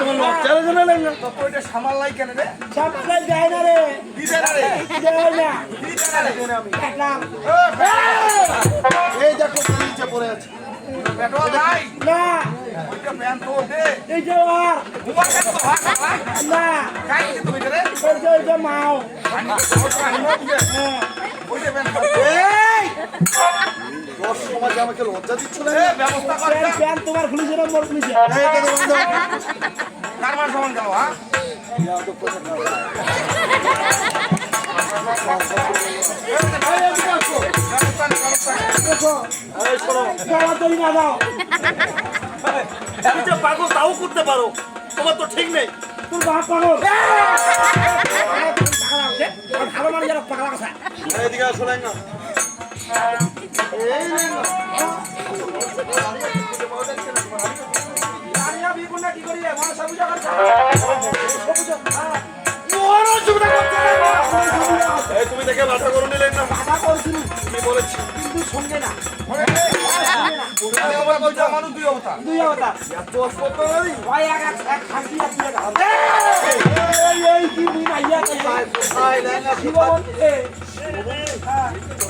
তোমার লজ্জা লাগে না লাগে তো এটা সামাল লাই কেন রে সাপ্লাই যায় না রে দিবে না রে যায় না দিবে না রে দেখলাম এই দেখো নিচে পড়ে আছে পেট্রোল নাই না ওইটা প্যান তো দে এই যে আর ঘুমা কেন তো ভাত না কাই কি তুমি রে এই যে মাও আমি তো হ্যাঁ ওইটা প্যান এই তোর সমাজে আমাকে লজ্জা দিচ্ছ না ব্যবস্থা কর প্যান তোমার খুলেছে না মোর খুলেছে সমান হ্যাঁ? তুমি যে পাগল তাও করতে পারো। তোমার তো ঠিক নেই। তোর বাপ পাগল। ভালো মানে যারা পাগলা কথা এদিকে শোনাই না তুমি দেখে মাথা করে নিলেন না কথা করছিল কি বলেছি কিন্তু সঙ্গে না মানুষ দুই অবতা দুই অবতার এত অস্পষ্ট নদী ভাই এক এক এক খাসি আছে এই কি মুই মাইয়া কই কোথায় লেঙ্গা শিব মন্দিরে চলো আমি তোমার 30 টাকা পেলে দেবো চলো কাজটা পাও এই তোমার চিন্তা ভালো তো মারা যাবে মারা যান না এটা তাহলে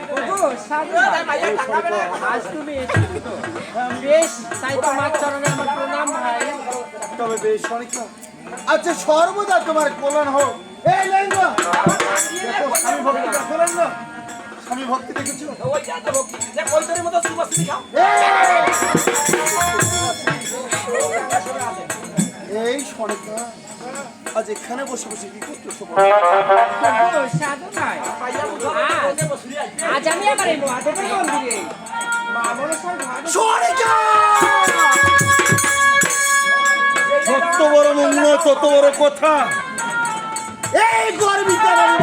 আজ এখানে বসে বসে আজ তুমি বেশ তাই তোমার চরণে আমার প্রণাম ভাই। তবে বেশ অনেক আচ্ছা সর্বদা তোমার কল্যাণ হোক। এই লেঙ্গা! দেখো স্বামী ভক্তি দেখো লেঙ্গা। স্বামী ভক্তি দেখেছ? এই। সনিকা আজ এখানে বসে বসে কি করতেছো আজ আজ আমি আবার এই মহাদেবের মন্দিরে। মা মনসার যত বড় মঙ্গল তত বড় কথা। এই গর্বিতা নারী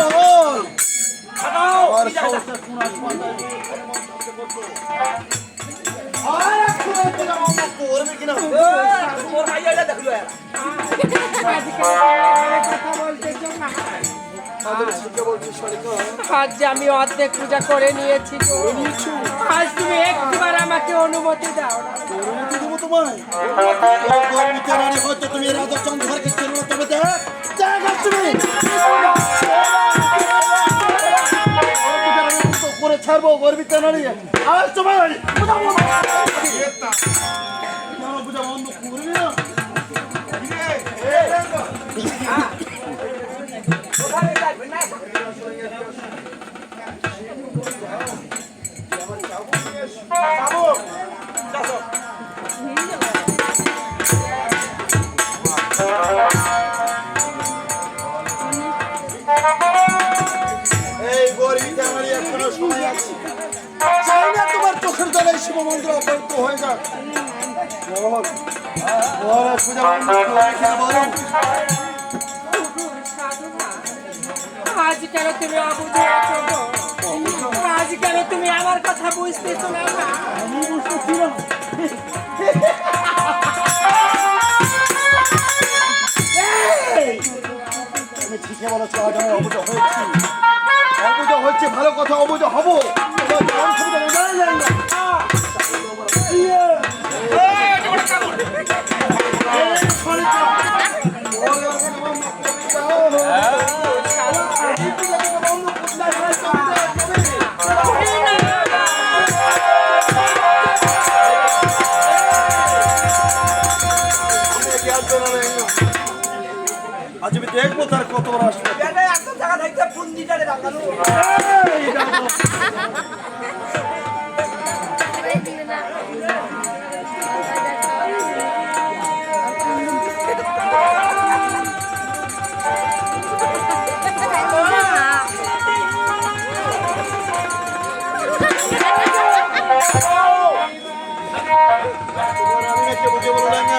আমি অর্ধেক পূজা করে নিয়েছি। আজ তুমি একবার আমাকে অনুমতি দাও অনুমতি তোমায় তুমি রাজা চন্দ্রকে চেনো তবে দেখ তুমি তো করে ছাড়বো গর্বিতা নারী আর তোমায় পূজা না তোমার চোখের শিব মন্দির অপবিত্র হয়ে যাক আজ কেন তুমি আজ কেন তুমি আমার কথা বুঝতেছো না? আমি বুঝতেছি না এই! তুমি ঠিকই বলেছ আজ আমি অবুঝ হয়েছি অবুঝ হচ্ছে ভালো কথা অবুঝ হব জানা না। দেখব তার কত বড় আসবে।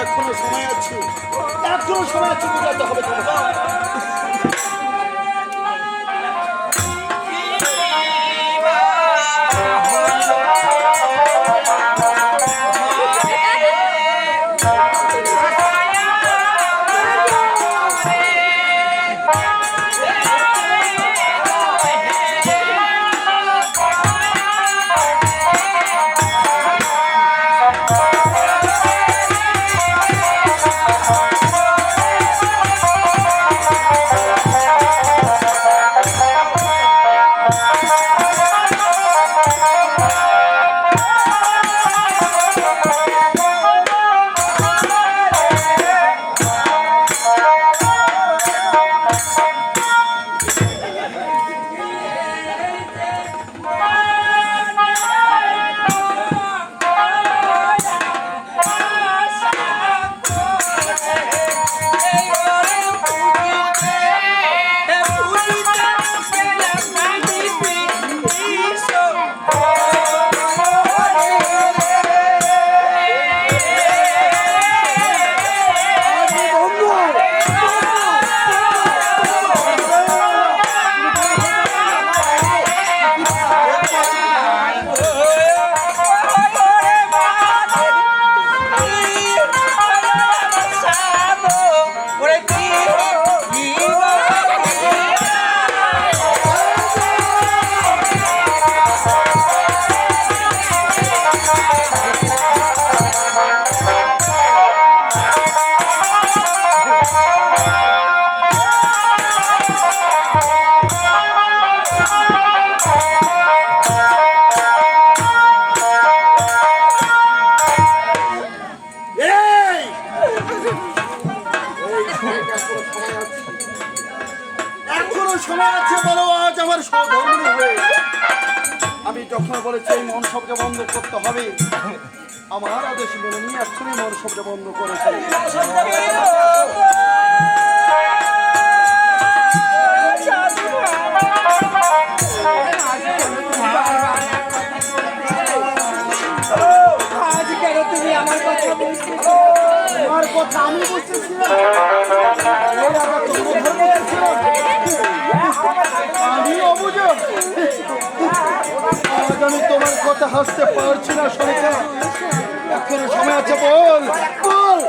এখনও সময় আছে। একজন সমাজ চুপ হবে। ক্ষমতা শব্দ বন্ধ করতে হবে। আমার আদেশ মেনে নিয়ে এক্ষুনি মন শব্দ বন্ধ করেছে কথা হাসতে পারছি না সরকার এখন সময় আছে বল। বল।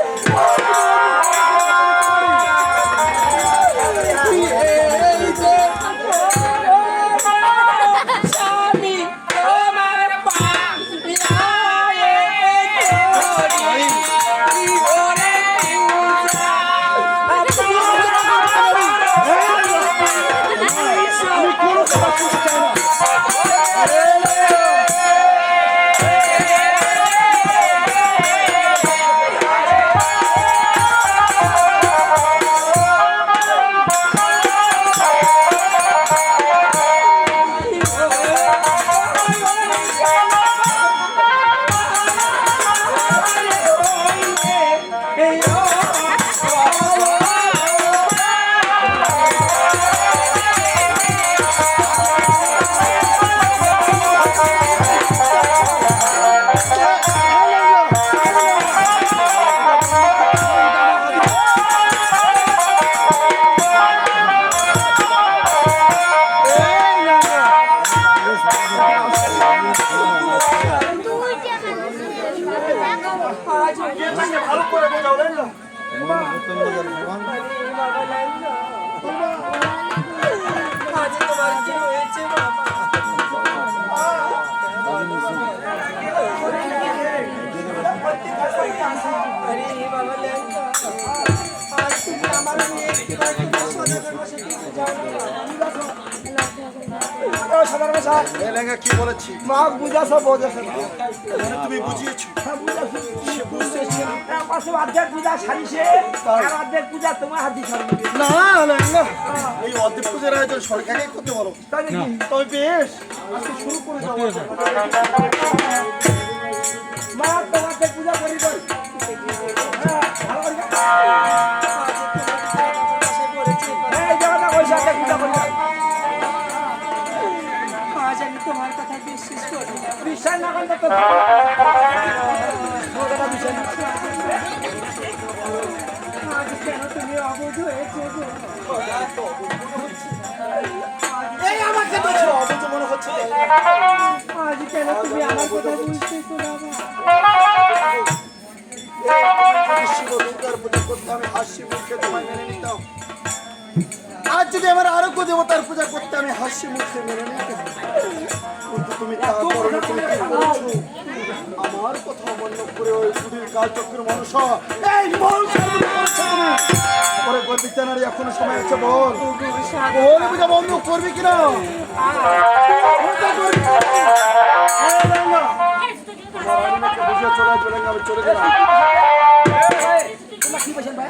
এলাকা কি বলেছি? মা বুঝাছো বোঝাছো মানে তুমি বুঝিয়েছো। হ্যাঁ, সে পাশে হ্যাঁ, অর্ধেক পূজা সারিছে আর অর্ধেক পূজা তোমার হাতে সারবে না না না। এই পূজার আয়োজন সরকারকে করতে বলো। তাই নাকি? তবে বেশ শুরু করে যাব হ্যাঁ, এই আমাকে তো অবুঝ মনে হচ্ছে আজ কেন তুমি আমার কথা বুঝতেছো না শিব দুর্গার পূজা করতে আমি হাসি মুখে তোমায় মেনে নিতাম আজ যদি আমার আরোগ্য দেবতার পূজা করতে আমি হাসি মুখে মেনে কিন্তু তুমি তা করো না, তুমি আমার কথা অমান্য করে ওই গুডির কাল চক্রের মানুষ। এই মানুষ পরে করবি জানার এখনও সময় আছে বল। বল পূজা বন্ধ করবি কিনা? চলে চলে আমি চলে গেলাম। তোমরা কি বলছেন ভাই?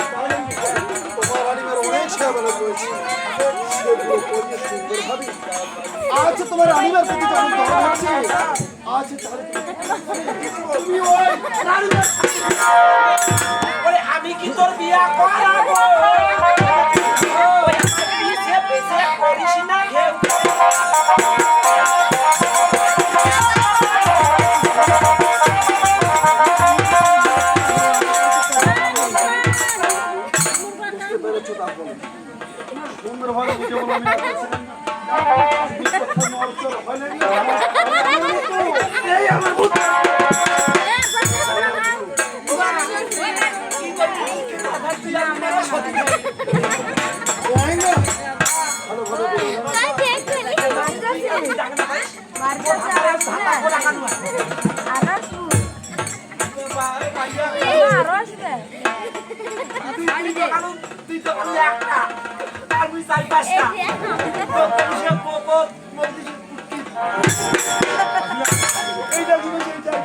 আজ তোমার রানীমার প্রতি যখন দরদ হচ্ছে, আজ তুমি ওই আমি কি তোর বিয়া করাবো? patas na. Doktor siya popot. Ay, lagi mo siya dyan.